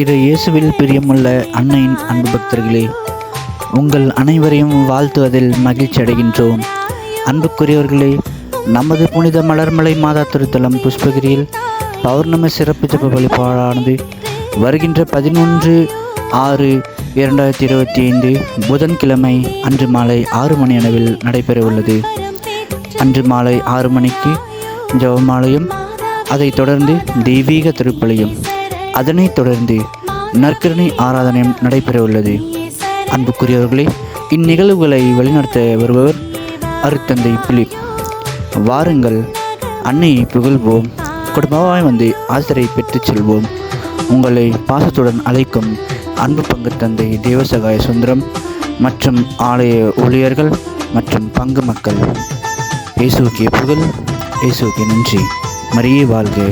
இது இயேசுவில் பிரியமுள்ள அன்னையின் அன்பு பக்தர்களே உங்கள் அனைவரையும் வாழ்த்துவதில் மகிழ்ச்சி அடைகின்றோம். அன்புக்குரியவர்களே நமது புனித மலர்மலை மாதா திருத்தலம் புஷ்பகிரியில் பௌர்ணமி சிறப்பு ஜப வழிபாடானது வருகின்ற பதினொன்று ஆறு இரண்டாயிரத்தி இருபத்தி ஐந்து புதன்கிழமை அன்று மாலை ஆறு மணி அளவில் நடைபெற உள்ளது. அன்று மாலை ஆறு மணிக்கு ஜபமாலையும் அதைத் தொடர்ந்து தெய்வீக திருப்பலியும் அதனைத் தொடர்ந்து நற்கரணை ஆராதனையும் நடைபெற உள்ளது அன்புக்குரியவர்களே இந்நிகழ்வுகளை வழிநடத்த வருபவர் அருத்தந்தை பிலிப். வாருங்கள் அன்னையை புகழ்வோம் குடும்பமாய் வந்து ஆசிரியை பெற்றுச் செல்வோம். உங்களை பாசத்துடன் அழைக்கும் அன்பு பங்கு தந்தை தேவசகாய சுந்தரம் மற்றும் ஆலய ஊழியர்கள் மற்றும் பங்கு மக்கள். இயேசுக்கு புகழ் இயேசுக்கு நன்றி. மரியே வாழ்க.